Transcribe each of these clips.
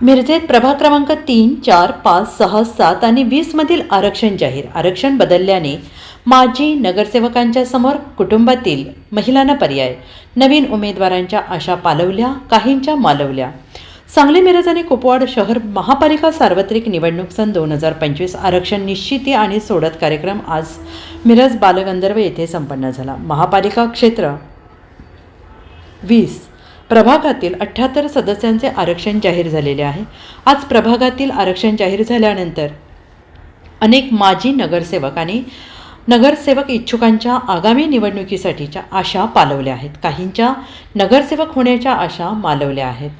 मिरजेत प्रभाग क्रमांक तीन चार पाच सहा सात आणि वीसमधील आरक्षण जाहीर. आरक्षण बदलल्याने माजी नगरसेवकांच्या समोर कुटुंबातील महिलांना पर्याय. नवीन उमेदवारांच्या आशा पालवल्या काहींच्या मालवल्या. सांगली मिरज आणि कुपवाड शहर महापालिका सार्वत्रिक निवडणूक सन दोन हजार पंचवीस आरक्षण निश्चिती आणि सोडत कार्यक्रम आज मिरज बालगंधर्व येथे संपन्न झाला. महापालिका क्षेत्र वीस. प्रभागातील अठ्ठ्याहत्तर सदस्यांचे आरक्षण जाहीर झालेले आहे. आज प्रभागातील आरक्षण जाहीर झाल्यानंतर अनेक माजी नगरसेवक आणि नगरसेवक इच्छुकांच्या आगामी निवडणुकीसाठीच्या आशा पालवल्या आहेत. काहींच्या नगरसेवक होण्याच्या आशा मालवल्या आहेत.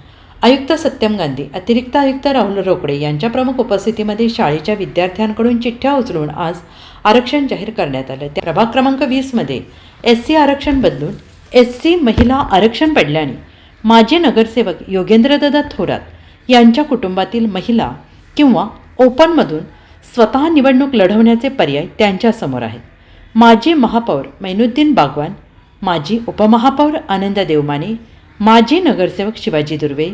आयुक्त सत्यम गांधी अतिरिक्त आयुक्त राहुल रोकडे यांच्या प्रमुख उपस्थितीमध्ये शाळेच्या विद्यार्थ्यांकडून चिठ्ठ्या उचलून आज आरक्षण जाहीर करण्यात आलं. त्या प्रभाग क्रमांक वीसमध्ये एस सी आरक्षण बदलून एस सी महिला आरक्षण पडल्याने माजी नगरसेवक योगेंद्रदादा थोरात यांच्या कुटुंबातील महिला किंवा ओपनमधून स्वतः निवडणूक लढवण्याचे पर्याय त्यांच्यासमोर आहेत. माजी महापौर मैनुद्दीन बागवान माजी उपमहापौर आनंद देवमाने माजी नगरसेवक शिवाजी दुर्वे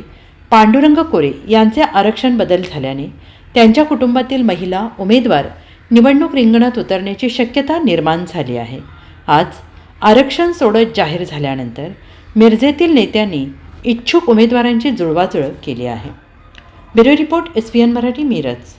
पांडुरंग कोरे यांचे आरक्षण बदल झाल्याने त्यांच्या कुटुंबातील महिला उमेदवार निवडणूक रिंगणात उतरण्याची शक्यता निर्माण झाली आहे. आज आरक्षण सोडत जाहीर झाल्यानंतर मिरजेतील नेत्यांनी इच्छुक उमेदवारांची जुळवाजुळव केली आहे. Bureau report S P N Marathi Miraj.